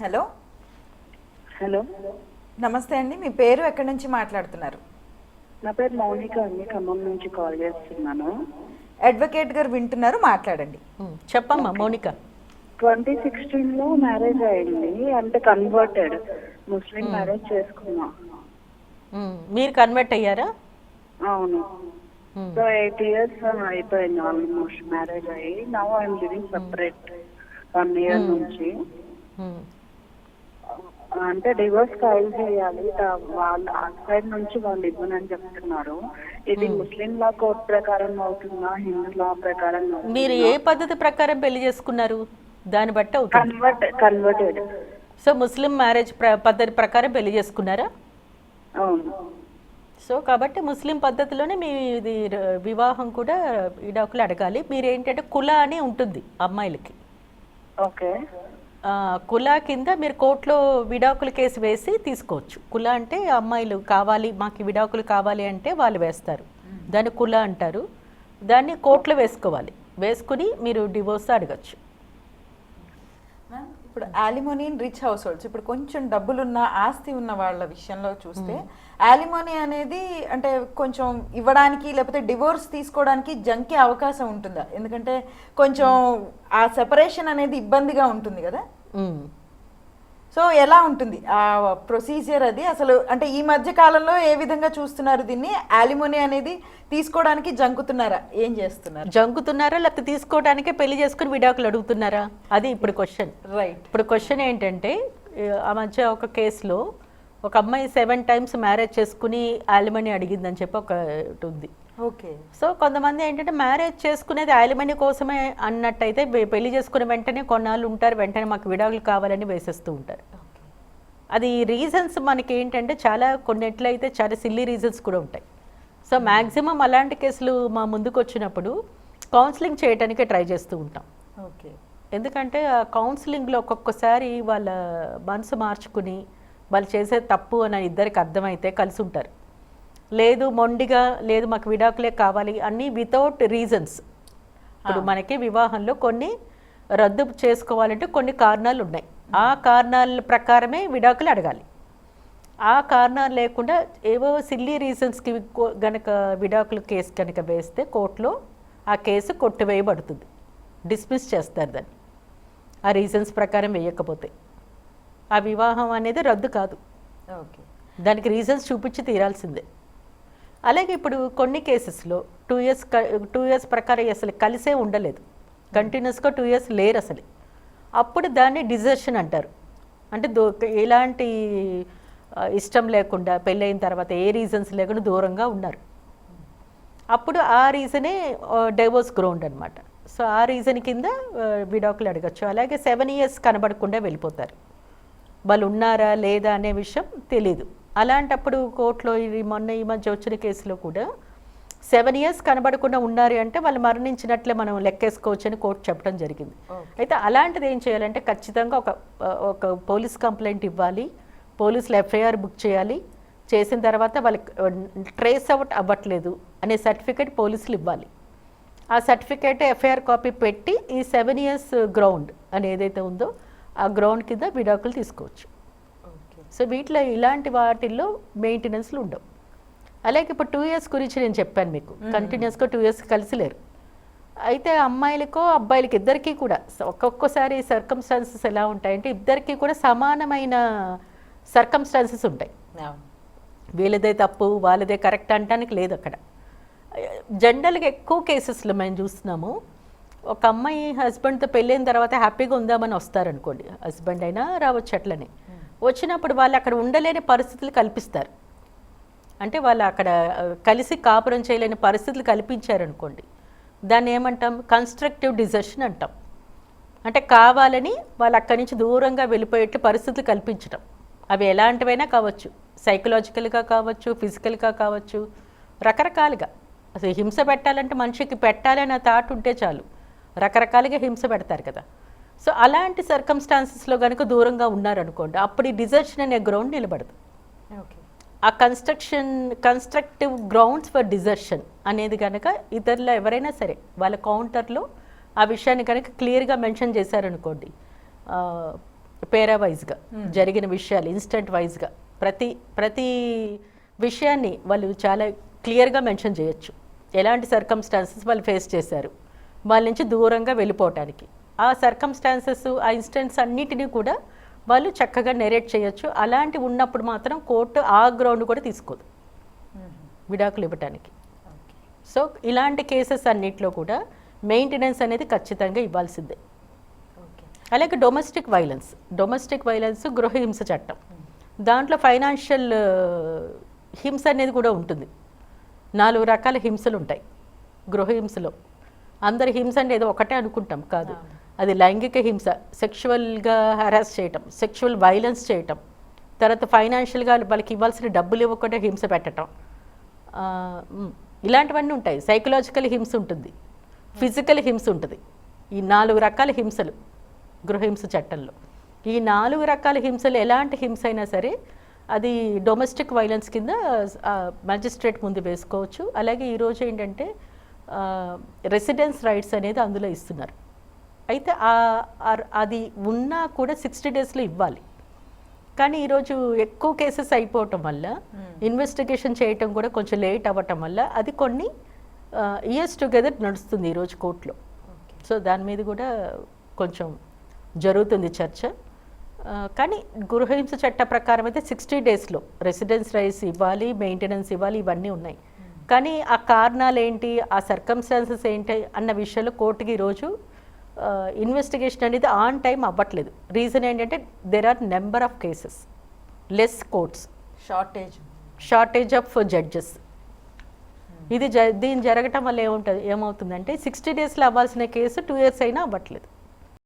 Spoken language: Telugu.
హలో. హలో. నమస్తే అండి మీ పేరు ఎక్కడి నుంచి మాట్లాడుతున్నారు? నా పేరు మౌనిక అండి ఖమ్మం నుంచి కాల్ చేస్తున్నాను. అడ్వకేట్ గారు వింటున్నారు మాట్లాడండి. చెప్పమ్మా మౌనిక. ట్వంటీ సిక్స్టీన్లో మ్యారేజ్ అయింది అంటే కన్వర్టెడ్ ముస్లిం మ్యారేజ్ చేసుకున్నా. మీరు కన్వర్ట్ అయ్యారా? అవును. సో ఎయిట్ ఇయర్స్ అయిపోయింది ఆల్మోస్ట్ మ్యారేజ్ అయ్యి. Now I'm living separate one year నుంచి. అంటే డివోర్స్ ఫైల్ చేయాలి. వాళ్ళ సైడ్ నుంచి వాళ్ళు ఇవ్వనని చెప్తున్నారు. ఇది ముస్లిం లా కోడ్ ప్రకారం అవుతుందా? హిందూ లా ప్రకారం మీరు ఏ పద్ధతి ప్రకారం పెళ్ళి చేసుకున్నారు? దాన్ని బట్టి convert converted so Muslim marriage పద్ధతి ప్రకారం పెళ్ళి చేసుకున్నారా? అవును. సో కాబట్టి ముస్లిం పద్ధతిలోనే మీ ఇది వివాహం కూడా విడాకులు అడగాలి. మీరు ఏంటంటే కుల అని ఉంటుంది అమ్మాయిలకి. ఓకే. కుల కింద మీరు కోర్టులో విడాకుల కేసు వేసి తీసుకోవచ్చు. కుల అంటే అమ్మాయిలు కావాలి మాకు విడాకులు కావాలి అంటే వాళ్ళు వేస్తారు. దాన్ని కుల అంటారు. దాన్ని కోర్టులో వేసుకోవాలి. వేసుకుని మీరు డివోర్స్ అడగచ్చు. ఇప్పుడు యాలిమోనీ రిచ్ హౌస్ హోల్డ్స్ ఇప్పుడు కొంచెం డబ్బులున్న ఆస్తి ఉన్న వాళ్ళ విషయంలో చూస్తే యాలిమోనీ అనేది అంటే కొంచెం ఇవ్వడానికి లేకపోతే డివోర్స్ తీసుకోవడానికి జంకే అవకాశం ఉంటుందా? ఎందుకంటే కొంచెం ఆ సెపరేషన్ అనేది ఇబ్బందిగా ఉంటుంది కదా. సో ఎలా ఉంటుంది? ఆ ప్రొసీజర్ అది అసలు అంటే ఈ మధ్య కాలంలో ఏ విధంగా చూస్తున్నారు దీన్ని? యాలిమోనీ అనేది తీసుకోవడానికి జంకుతున్నారా? ఏం చేస్తున్నారు? జంకుతున్నారా? లేకపోతే తీసుకోవడానికే పెళ్ళి చేసుకుని విడాకులు అడుగుతున్నారా? అది ఇప్పుడు క్వశ్చన్ రైట్ ఇప్పుడు క్వశ్చన్ ఏంటంటే ఆ మధ్య ఒక కేసులో ఒక అమ్మాయి సెవెన్ టైమ్స్ మ్యారేజ్ చేసుకుని ఆలిమనీ అడిగిందని చెప్పి ఒకటి ఉంది. ఓకే. సో కొంతమంది ఏంటంటే మ్యారేజ్ చేసుకునేది ఆలిమనీ కోసమే అన్నట్టయితే పెళ్ళి చేసుకున్న వెంటనే కొన్నాళ్ళు ఉంటారు వెంటనే మాకు విడాకులు కావాలని వేసేస్తూ ఉంటారు. అది రీజన్స్ మనకి ఏంటంటే చాలా కొన్నిట్లయితే చాలా సిల్లీ రీజన్స్ కూడా ఉంటాయి. సో మ్యాక్సిమం అలాంటి కేసులు మా ముందుకు వచ్చినప్పుడు కౌన్సిలింగ్ చేయడానికి ట్రై చేస్తూ ఉంటాం. ఓకే. ఎందుకంటే ఆ కౌన్సిలింగ్లో ఒక్కొక్కసారి వాళ్ళ మనసు మార్చుకుని వాళ్ళు చేసే తప్పు అని ఇద్దరికి అర్థమైతే కలిసి ఉంటారు. లేదు మొండిగా లేదు మాకు విడాకులే కావాలి అన్నీ వితౌట్ రీజన్స్ ఇప్పుడు మనకి వివాహంలో కొన్ని రద్దు చేసుకోవాలంటే కొన్ని కారణాలు ఉన్నాయి. ఆ కారణాల ప్రకారమే విడాకులు అడగాలి. ఆ కారణాలు లేకుండా ఏవో సిల్లీ రీజన్స్కి గనక విడాకుల కేసు కనుక వేస్తే కోర్టులో ఆ కేసు కొట్టివేయబడుతుంది. డిస్మిస్ చేస్తారు దాన్ని. ఆ రీజన్స్ ప్రకారం వేయకపోతే. ఆ వివాహం అనేది రద్దు కాదు. ఓకే. దానికి రీజన్స్ చూపించి తీరాల్సిందే. అలాగే ఇప్పుడు కొన్ని కేసెస్లో టూ ఇయర్స్ టూ ఇయర్స్ ప్రకారం అసలు కలిసే ఉండలేదు. కంటిన్యూస్గా టూ ఇయర్స్ లేరు అసలు. అప్పుడు దాన్ని డిజర్షన్ అంటారు. అంటే దో ఎలాంటి ఇష్టం లేకుండా పెళ్ళైన తర్వాత ఏ రీజన్స్ లేకుండా దూరంగా ఉన్నారు. అప్పుడు ఆ రీజనే డైవోర్స్ గ్రౌండ్ అనమాట సో ఆ రీజన్ కింద విడాకులు అడగచ్చు. అలాగే సెవెన్ ఇయర్స్ కనబడకుండా వెళ్ళిపోతారు. వాళ్ళు ఉన్నారా లేదా అనే విషయం తెలీదు. అలాంటప్పుడు కోర్టులో ఇది మొన్న ఈ మధ్య వచ్చిన కేసులో కూడా సెవెన్ ఇయర్స్ కనబడకుండా ఉన్నారు అంటే వాళ్ళు మరణించినట్లే మనం లెక్కేసుకోవచ్చు అని కోర్టు చెప్పడం జరిగింది. అయితే అలాంటిది ఏం చేయాలంటే ఖచ్చితంగా ఒక ఒక పోలీస్ కంప్లైంట్ ఇవ్వాలి పోలీసులు ఎఫ్ఐఆర్ బుక్ చేయాలి చేసిన తర్వాత వాళ్ళకి ట్రేస్ అవుట్ అవ్వట్లేదు అనే సర్టిఫికేట్ పోలీసులు ఇవ్వాలి. ఆ సర్టిఫికేట్ ఎఫ్ఐఆర్ కాపీ పెట్టి ఈ సెవెన్ ఇయర్స్ గ్రౌండ్ అని ఏదైతే ఉందో ఆ గ్రౌండ్ కింద విడాకులు తీసుకోవచ్చు. సో వీటిలో ఇలాంటి వాటిల్లో మెయింటెనెన్స్లు ఉండవు. అలాగే ఇప్పుడు టూ ఇయర్స్ గురించి నేను చెప్పాను మీకు. కంటిన్యూస్గా టూ ఇయర్స్ కలిసి లేరు. అయితే అమ్మాయిలకో అబ్బాయిలకి ఇద్దరికీ కూడా ఒక్కొక్కసారి సర్కమ్స్టాన్సెస్ ఎలా ఉంటాయంటే ఇద్దరికీ కూడా సమానమైన సర్కమ్స్టాన్సెస్ ఉంటాయి. వీళ్ళదే తప్పు వాళ్ళదే కరెక్ట్ అంటానికి లేదు అక్కడ. జనరల్గా ఎక్కువ కేసెస్లో మేము చూస్తున్నాము ఒక అమ్మాయి హస్బెండ్తో పెళ్ళైన తర్వాత హ్యాపీగా ఉందామని వస్తారనుకోండి. హస్బెండ్ అయినా రావచ్చు అట్లనే. వచ్చినప్పుడు వాళ్ళు అక్కడ ఉండలేని పరిస్థితులు కల్పిస్తారు. అంటే వాళ్ళు అక్కడ కలిసి కాపురం చేయలేని పరిస్థితులు కల్పించారనుకోండి దాన్ని ఏమంటాం? కన్స్ట్రక్టివ్ డిజర్షన్ అంటాం. అంటే కావాలని వాళ్ళు అక్కడి నుంచి దూరంగా వెళ్ళిపోయేట్టు పరిస్థితులు కల్పించడం అవి ఎలాంటివైనా కావచ్చు. సైకలాజికల్గా కావచ్చు ఫిజికల్గా కావచ్చు రకరకాలుగా. అసలు హింస పెట్టాలంటే మనిషికి పెట్టాలనే థాట్ ఉంటే చాలు. రకరకాలుగా హింస పెడతారు కదా. సో అలాంటి సర్కమ్స్టాన్సెస్లో కనుక దూరంగా ఉన్నారనుకోండి అప్పుడు ఈ డిజర్షన్ అనే గ్రౌండ్ నిలబడదు. ఓకే ఆ construction constructive grounds for desertion అనేది కనుక ఇతరులు ఎవరైనా సరే వాళ్ళ కౌంటర్లో ఆ విషయాన్ని కనుక క్లియర్గా మెన్షన్ చేశారనుకోండి పేరా వైజ్గా జరిగిన విషయాలు ఇన్స్టెంట్ వైజ్గా ప్రతి ప్రతి విషయాన్ని వాళ్ళు చాలా క్లియర్గా మెన్షన్ చేయొచ్చు. ఎలాంటి సర్కమ్స్టాన్సెస్ వాళ్ళు ఫేస్ చేశారు? వాళ్ళ నుంచి దూరంగా వెళ్ళిపోవటానికి. ఆ సర్కమ్స్టాన్సెస్ ఆ ఇన్స్టెంట్స్ అన్నిటినీ కూడా వాళ్ళు చక్కగా నెరేట్ చేయొచ్చు. అలాంటి ఉన్నప్పుడు మాత్రం కోర్టు ఆ గ్రౌండ్ కూడా తీసుకోదు. విడాకులు ఇవ్వటానికి. సో ఇలాంటి కేసెస్ అన్నిట్లో కూడా మెయింటెనెన్స్ అనేది ఖచ్చితంగా ఇవ్వాల్సిందే. అలాగే డొమెస్టిక్ వైలెన్స్ డొమెస్టిక్ వైలెన్స్ గృహహింస చట్టం. దాంట్లో ఫైనాన్షియల్ హింస అనేది కూడా ఉంటుంది. నాలుగు రకాల హింసలు ఉంటాయి. గృహహింసలో అందరి హింస అంటే ఏదో ఒకటే అనుకుంటాం కాదు. అది లైంగిక హింస సెక్షువల్గా హెరాస్ చేయటం సెక్షువల్ వైలెన్స్ చేయటం తర్వాత ఫైనాన్షియల్గా వాళ్ళకి ఇవ్వాల్సిన డబ్బులు ఇవ్వకుండా హింస పెట్టడం ఇలాంటివన్నీ ఉంటాయి. సైకలాజికల్ హింస ఉంటుంది. ఫిజికల్ హింస ఉంటుంది. ఈ నాలుగు రకాల హింసలు గృహహింస చట్టంలో. ఈ నాలుగు రకాల హింసలు ఎలాంటి హింస అయినా సరే అది డొమెస్టిక్ వైలెన్స్ కింద మ్యాజిస్ట్రేట్ ముందు వేసుకోవచ్చు. అలాగే ఈరోజు ఏంటంటే రెసిడెన్స్ రైట్స్ అనేది అందులో ఇస్తున్నారు. అయితే అది ఉన్నా కూడా సిక్స్టీ డేస్లో ఇవ్వాలి. కానీ ఈరోజు ఎక్కువ కేసెస్ అయిపోవటం వల్ల ఇన్వెస్టిగేషన్ చేయటం కూడా కొంచెం లేట్ అవ్వటం వల్ల అది కొన్ని ఇయర్స్ టుగెదర్ నడుస్తుంది ఈరోజు కోర్టులో. సో దాని మీద కూడా కొంచెం జరుగుతుంది చర్చ. కానీ గృహహింస చట్ట ప్రకారం అయితే సిక్స్టీ డేస్లో రెసిడెన్స్ రైట్స్ ఇవ్వాలి మెయింటెనెన్స్ ఇవ్వాలి ఇవన్నీ ఉన్నాయి. కానీ ఆ కారణాలు ఏంటి ఆ సర్కమ్స్టాన్సెస్ ఏంటి అన్న విషయంలో కోర్టుకి ఈరోజు ఇన్వెస్టిగేషన్ అనేది ఆన్ టైం అవ్వట్లేదు. రీజన్ ఏంటంటే there are number of cases less courts shortage shortage of judges ఇది జ దీని జరగటం వల్ల ఏముంటుంది ఏమవుతుందంటే సిక్స్టీ డేస్లో అవ్వాల్సిన కేసు టూ ఇయర్స్ అయినా అవ్వట్లేదు.